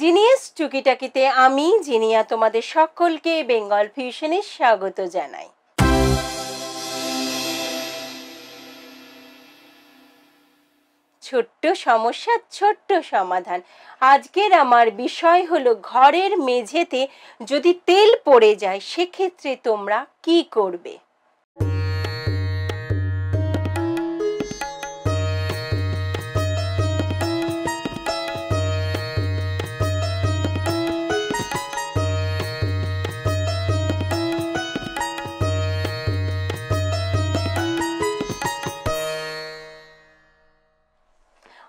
Genius টুকিটাকিতে আমি, জিনিয়া, তোমাদের সকলকে বেঙ্গল ফিউশনে স্বাগত জানাই। ছোট্ট সমস্যা, ছোট্ট সমাধান। আজকের আমার বিষয় হলো ঘরের মেঝেতে যদি তেল পড়ে যায়, সেক্ষেত্রে তোমরা কি করবে?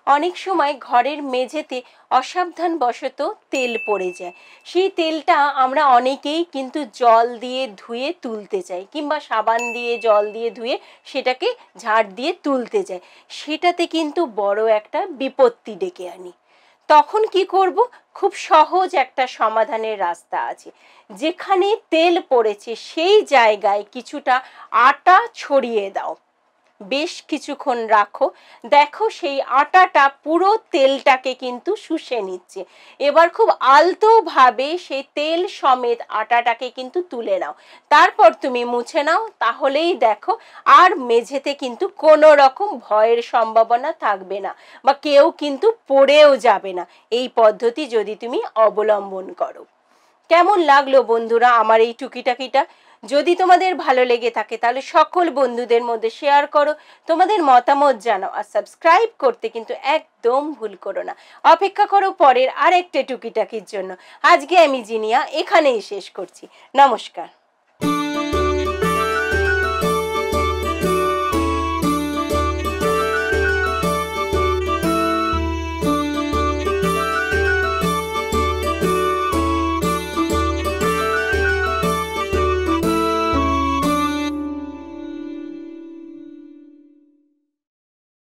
অনেক সময় ঘরের মেঝেতে অসাবধানবশত তেল পড়ে যায়। সেই তেলটা আমরা অনেকেই কিন্তু জল দিয়ে ধুয়ে তুলতে চাই কিংবা সাবান দিয়ে, জল দিয়ে ধুয়ে সেটাকে ঝাড় দিয়ে তুলতে চাই। সেটাতে কিন্তু বড় একটা বিপত্তি ডেকে আনি। তখন কি করব? খুব সহজ একটা সমাধানের রাস্তা আছে। যেখানে তেল পড়েছে সেই জায়গায় কিছুটা আটা ছড়িয়ে দাও। বেশ কিছুক্ষণ রাখো। দেখো সেই আটাটা পুরো তেলটাকে কিন্তু শুষে নিচ্ছে। এবার খুব আলতোভাবে সেই তেল সমেত আটাটাকে কিন্তু তুলে নাও। তারপর তুমি মুছে নাও, তাহলেই দেখো আর মেঝেতে কিন্তু কোনো রকম ভয়ের সম্ভাবনা থাকবে না বা কেউ কিন্তু পড়েও যাবে না। এই পদ্ধতি যদি তুমি অবলম্বন করো। কেমন লাগল বন্ধুরা আমার এই টুকিটাকিটা? যদি তোমাদের ভালো লেগে থাকে, তাহলে সকল বন্ধুদের মধ্যে শেয়ার করো। তোমাদের মতামত জানাও আর সাবস্ক্রাইব করতে কিন্তু একদম ভুল করো না। অপেক্ষা করো পরের আরেকটা টুকিটাকির জন্য। আজকে আমি জিনিয়া, এখানেই শেষ করছি। নমস্কার।